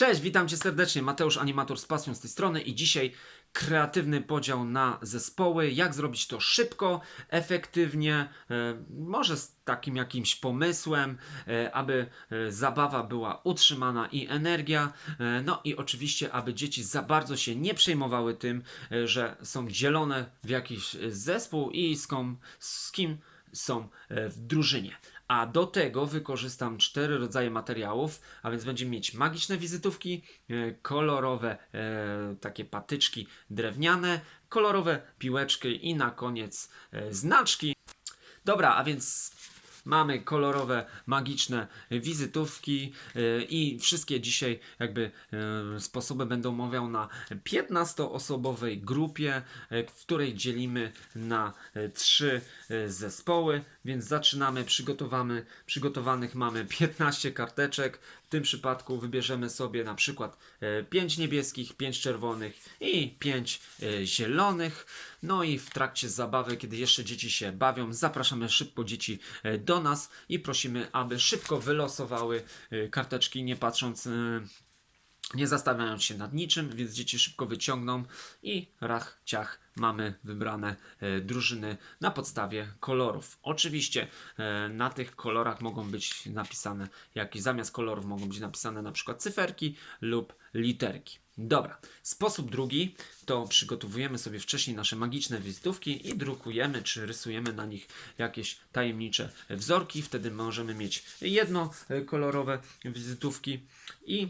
Cześć, witam Cię serdecznie. Mateusz Animator z pasją z tej strony i dzisiaj kreatywny podział na zespoły. Jak zrobić to szybko, efektywnie, e, może z takim jakimś pomysłem, e, aby e, zabawa była utrzymana i energia. No i oczywiście, aby dzieci za bardzo się nie przejmowały tym, że są dzielone w jakiś zespół i z, z kim są w drużynie. A do tego wykorzystam cztery rodzaje materiałów, a więc będziemy mieć magiczne wizytówki, e, kolorowe e, takie patyczki drewniane, kolorowe piłeczki i na koniec e, znaczki. Dobra, a więc mamy kolorowe, magiczne wizytówki e, i wszystkie dzisiaj jakby e, sposoby będę omawiał na 15-osobowej grupie, e, w której dzielimy na trzy zespoły, więc zaczynamy, przygotowamy, przygotowanych mamy 15 karteczek, tym przypadku wybierzemy sobie na przykład 5 niebieskich, 5 czerwonych i 5 zielonych. No i w trakcie zabawy, kiedy jeszcze dzieci się bawią, zapraszamy szybko dzieci e, do nas i prosimy, aby szybko wylosowały e, karteczki, nie patrząc, e, nie zastanawiając się nad niczym, więc dzieci szybko wyciągną i rach, ciach, mamy wybrane e, drużyny na podstawie kolorów. Oczywiście e, na tych kolorach mogą być napisane, jakieś zamiast kolorów mogą być napisane na przykład cyferki lub literki. Dobra, sposób drugi to przygotowujemy sobie wcześniej nasze magiczne wizytówki i drukujemy czy rysujemy na nich jakieś tajemnicze wzorki. Wtedy możemy mieć jedno e, wizytówki i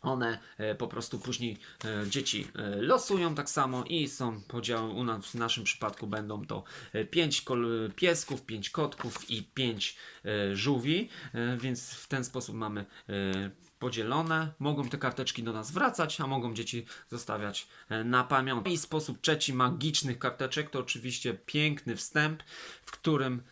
one e, po prostu później e, dzieci e, losują tak samo i są podziały, u nas, w naszym przypadku będą to 5 piesków, 5 kotków i 5 żółwi, więc w ten sposób mamy podzielone. Mogą te karteczki do nas wracać, a mogą dzieci zostawiać na pamiątkę. I sposób trzeci magicznych karteczek to oczywiście piękny wstęp, w którym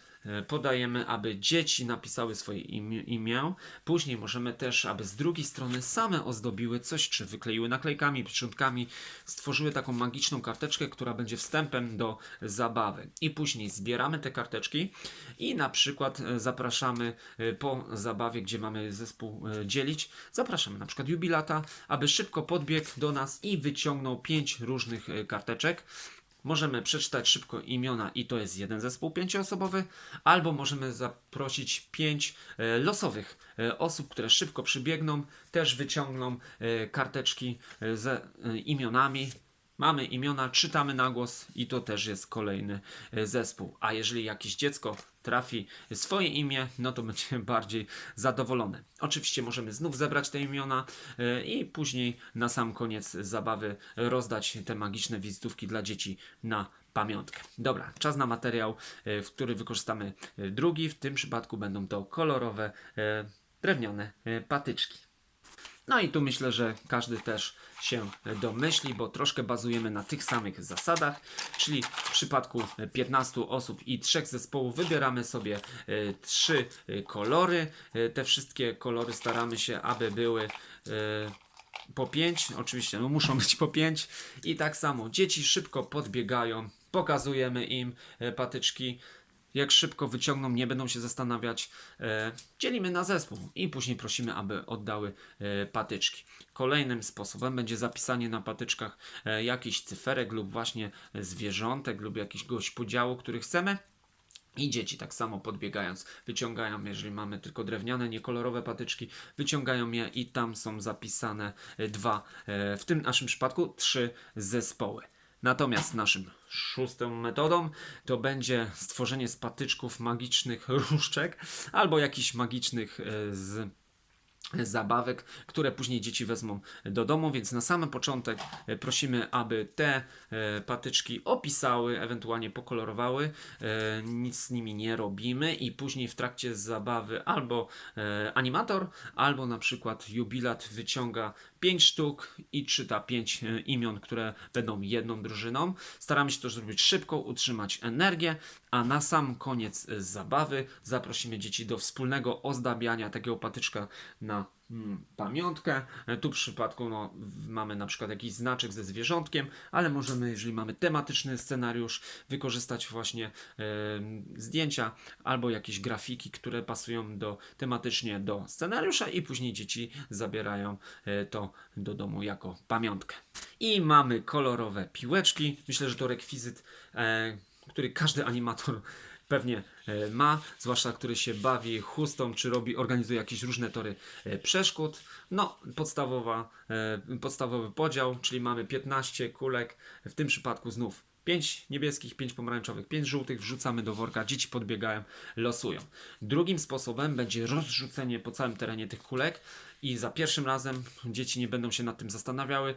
podajemy, aby dzieci napisały swoje imię. Później możemy też, aby z drugiej strony same ozdobiły coś, czy wykleiły naklejkami, pieczątkami, stworzyły taką magiczną karteczkę, która będzie wstępem do zabawy. I później zbieramy te karteczki i na przykład e, zapraszamy e, po zabawie, gdzie mamy zespół e, dzielić, zapraszamy na przykład jubilata, aby szybko podbiegł do nas i wyciągnął pięć różnych e, karteczek. Możemy przeczytać szybko imiona i to jest jeden zespół pięcioosobowy, albo możemy zaprosić pięć e, losowych e, osób, które szybko przybiegną, też wyciągną e, karteczki e, imionami. Mamy imiona, czytamy na głos i to też jest kolejny zespół. A jeżeli jakieś dziecko trafi swoje imię, no to będzie bardziej zadowolone. Oczywiście możemy znów zebrać te imiona e, i później na sam koniec zabawy rozdać te magiczne wizytówki dla dzieci na pamiątkę. Dobra, czas na materiał, e, w który wykorzystamy e, drugi. W tym przypadku będą to kolorowe drewniane patyczki. No i tu myślę, że każdy też się domyśli, bo troszkę bazujemy na tych samych zasadach, czyli w przypadku 15 osób i trzech zespołów wybieramy sobie e, trzy e, kolory. E, Te wszystkie kolory staramy się, aby były po 5, oczywiście no muszą być po 5 i tak samo dzieci szybko podbiegają, pokazujemy im patyczki, jak szybko wyciągną, nie będą się zastanawiać. E, dzielimy na zespół i później prosimy, aby oddały e, patyczki. Kolejnym sposobem będzie zapisanie na patyczkach e, jakichś cyferek lub właśnie zwierzątek lub jakiegoś podziału, który chcemy. I dzieci tak samo podbiegając, wyciągają, jeżeli mamy tylko drewniane, niekolorowe patyczki, wyciągają je i tam są zapisane dwa, w tym naszym przypadku trzy zespoły. Natomiast naszym szóstą metodą to będzie stworzenie z patyczków magicznych różdżek albo jakichś magicznych e, z zabawek, które później dzieci wezmą do domu, więc na sam początek e, prosimy, aby te e, patyczki opisały, ewentualnie pokolorowały, e, nic z nimi nie robimy i później w trakcie zabawy albo e, animator, albo na przykład jubilat wyciąga 5 sztuk i czyta 5 imion, które będą jedną drużyną. Staramy się to zrobić szybko, utrzymać energię, a na sam koniec e, zabawy zaprosimy dzieci do wspólnego ozdabiania takiego patyczka na pamiątkę. E, Tu w przypadku no, mamy na przykład jakiś znaczek ze zwierzątkiem, ale możemy, jeżeli mamy tematyczny scenariusz, wykorzystać właśnie e, zdjęcia albo jakieś grafiki, które pasują do, tematycznie do scenariusza i później dzieci zabierają e, to do domu jako pamiątkę. I mamy kolorowe piłeczki. Myślę, że to rekwizyt, e, który każdy animator pewnie e, ma, zwłaszcza który się bawi chustą, czy robi, organizuje jakieś różne tory e, przeszkód. No, podstawowa, e, podstawowy podział, czyli mamy 15 kulek, w tym przypadku znów 5 niebieskich, 5 pomarańczowych, 5 żółtych wrzucamy do worka, dzieci podbiegają, losują. Drugim sposobem będzie rozrzucenie po całym terenie tych kulek i za pierwszym razem dzieci nie będą się nad tym zastanawiały.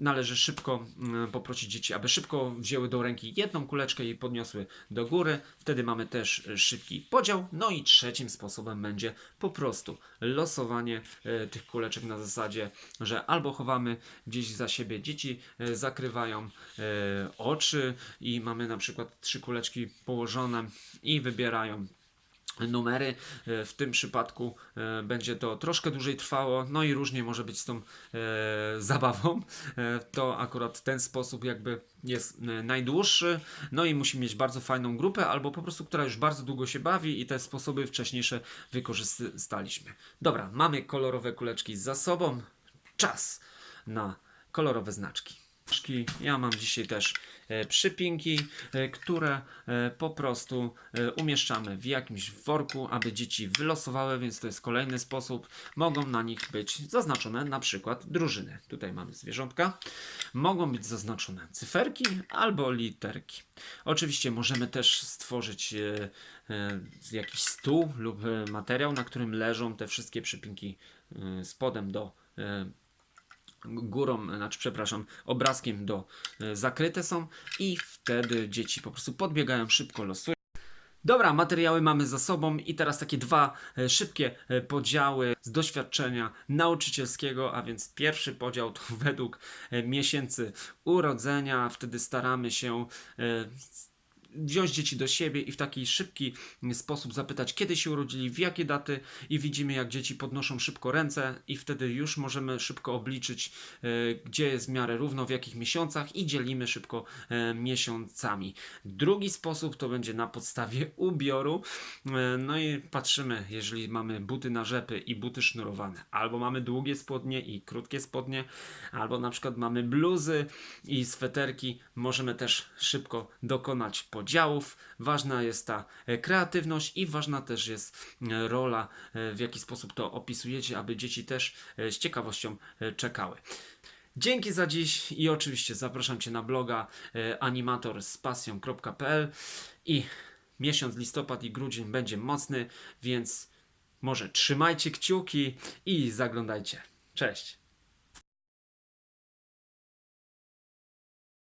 Należy szybko mm, poprosić dzieci, aby szybko wzięły do ręki jedną kuleczkę i podniosły do góry. Wtedy mamy też e, szybki podział. No i trzecim sposobem będzie po prostu losowanie e, tych kuleczek na zasadzie, że albo chowamy gdzieś za siebie, dzieci e, zakrywają oczy i mamy na przykład trzy kuleczki położone i wybierają numery. E, W tym przypadku e, będzie to troszkę dłużej trwało, no i różnie może być z tą e, zabawą. To akurat ten sposób jakby jest najdłuższy, no i musi mieć bardzo fajną grupę, albo po prostu, która już bardzo długo się bawi i te sposoby wcześniejsze wykorzystaliśmy. Dobra, mamy kolorowe kuleczki za sobą. Czas na kolorowe znaczki. Ja mam dzisiaj też e, przypinki, e, które e, po prostu umieszczamy w jakimś worku, aby dzieci wylosowały, więc to jest kolejny sposób. Mogą na nich być zaznaczone na przykład drużyny. Tutaj mamy zwierzątka. Mogą być zaznaczone cyferki albo literki. Oczywiście możemy też stworzyć jakiś stół lub materiał, na którym leżą te wszystkie przypinki spodem do górą, znaczy przepraszam, obrazkiem do e, zakryte są i wtedy dzieci po prostu podbiegają szybko, losują. Dobra, materiały mamy za sobą i teraz takie dwa e, szybkie e, podziały z doświadczenia nauczycielskiego, a więc pierwszy podział to według miesięcy urodzenia, wtedy staramy się wziąć dzieci do siebie i w taki szybki sposób zapytać, kiedy się urodzili, w jakie daty i widzimy, jak dzieci podnoszą szybko ręce i wtedy już możemy szybko obliczyć, e, gdzie jest w miarę równo, w jakich miesiącach i dzielimy szybko e, miesiącami. Drugi sposób to będzie na podstawie ubioru. E, No i patrzymy, jeżeli mamy buty na rzepy i buty sznurowane, albo mamy długie spodnie i krótkie spodnie, albo na przykład mamy bluzy i sweterki, możemy też szybko dokonać podziałów. Ważna jest ta e, kreatywność i ważna też jest e, rola, e, w jaki sposób to opisujecie, aby dzieci też z ciekawością czekały. Dzięki za dziś i oczywiście zapraszam Cię na bloga animatorspasją.pl i miesiąc listopad i grudzień będzie mocny, więc może trzymajcie kciuki i zaglądajcie. Cześć!